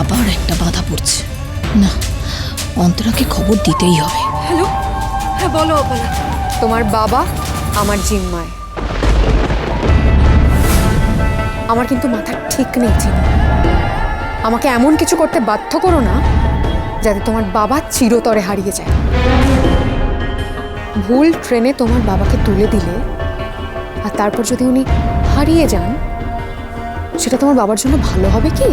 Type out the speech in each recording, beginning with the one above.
আবার একটা বাধা পড়ছে। না, অন্তরাকে খবর দিতেই হবে। হ্যালো? হ্যাঁ বলো অপলা তোমার বাবা আমার জিম্মায়। আমার কিন্তু মাথা ঠিক নেই চিনি আমাকে এমন কিছু করতে বাধ্য করো না, যাতে তোমার বাবা চিরতরে হারিয়ে যায়। ভুল ট্রেনে তোমার বাবাকে তুলে দিলে, আর তারপর যদি উনি হারিয়ে যান, সেটা তোমার বাবার জন্য ভালো হবে কি?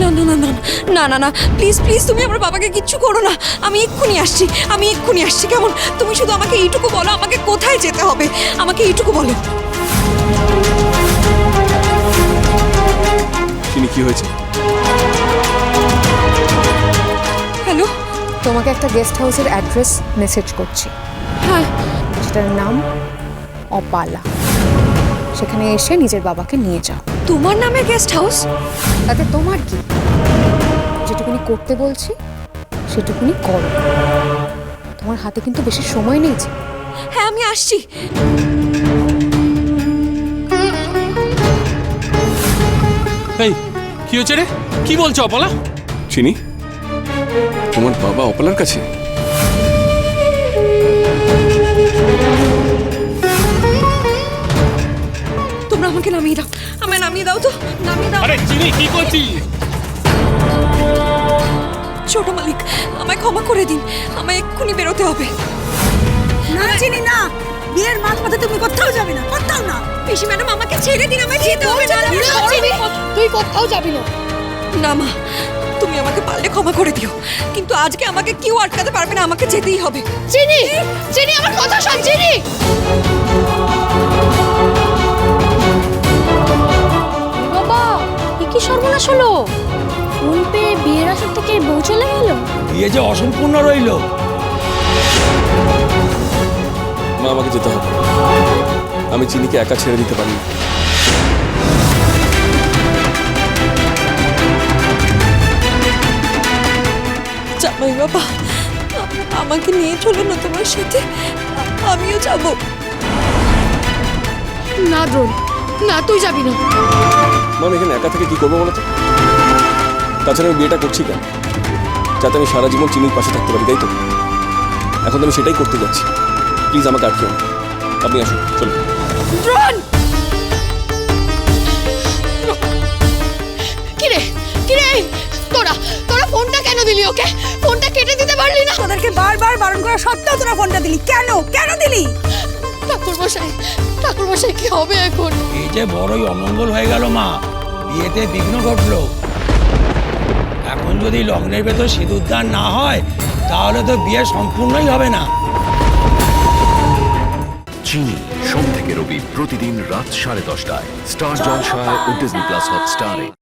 না না না না না না না প্লিজ প্লিজ তুমি আমার বাবাকে কিচ্ছু করো না। আমি এক্ষুনি আসছি আমি এক্ষুনি আসছি কেমন? তুমি শুধু আমাকে এইটুকু বলো আমাকে কোথায় যেতে হবে? আমাকে এইটুকু বলো। চিনি কি হয়েছে? হ্যালো তোমাকে একটা গেস্ট হাউসের অ্যাড্রেস মেসেজ করছি। হ্যাঁ। সেটার নাম অপালা। সেখানে এসে নিজের বাবাকে নিয়ে যাও। তোমার নামে গেস্ট হাউস তাতে তোমার কি? করতে বলছি সেটুকুনি করো। তোমার হাতে কিন্তু বেশি সময় নেই যে। হ্যাঁ আমি আসছি। এই কি হচ্ছে রে? কি বলছো অপলা? চিনি তোমার বাবা অপলার কাছে? তোমরা আমাকে নামিয়ে দাও আমায় নামিয়ে দাও তো নামিয়ে দাও। আরে চিনি কি করছিস? ছোট মালিক আমায় ক্ষমা করে দিন। আমায় এক্ষুনি বেরোতে হবে। না চিনি না। বিয়ের মাঝ মাথা তুমি কোথাও যাবে না কোথাও না। পিসি ম্যাডাম আমাকে ছেড়ে দিন আমায় যেতে হবে না তুই কোথাও যাবি না। না মা তুমি আমাকে পারলে ক্ষমা করে দিও। কিন্তু আজকে আমাকে কেউ আটকাতে পারবে না আমাকে যেতেই হবে। চিনি চিনি আমার কথা শোন চিনি। বাবা কি সর্বনাশ হলো? থেকে বউ চলে গেল? বিয়ে যে অসম্পূর্ণ রইল। মা আমাকে যেতে হবে। আমি চিনিকে একা ছেড়ে দিতে পারি না। জামাই বাবা আমাকে নিয়ে চলো না তোমার সাথে। আমিও যাব। না দ্রোণ। না তুই যাবি না। মা আমি এখানে একা থেকে কি করব বলো তো? তাছাড়া আমি বিয়েটা করছি কেন? যাতে আমি সারা জীবন চিনির পাশে থাকতে পারি তাই তো? এখন তো আমি সেটাই করতে যাচ্ছি। প্লিজ আমাকে আটকে না আপনি আসুন চলুন। দ্রোণ কিরে কিরে? তোরা তোরা ফোনটা কেন দিলি ওকে? ফোনটা কেটে দিতে পারলি না? তোদেরকে বারবার বারণ করা সত্ত্বেও তোরা ফোনটা দিলি। কেন? কেন দিলি? ঠাকুর মশাই ঠাকুর মশাই কি হবে এখন? এই যে বড়ই অমঙ্গল হয়ে গেল মা। বিয়েতে বিঘ্ন ঘটলো। এখন যদি লগ্নের ভেতর সিঁদুরদান না হয়, তাহলে তো বিয়ে সম্পূর্ণই হবে না। চিনি, সোম থেকে রবি প্রতিদিন রাত সাড়ে দশটায়। স্টার জলসায় ও ডিজনি প্লাস হটস্টারে।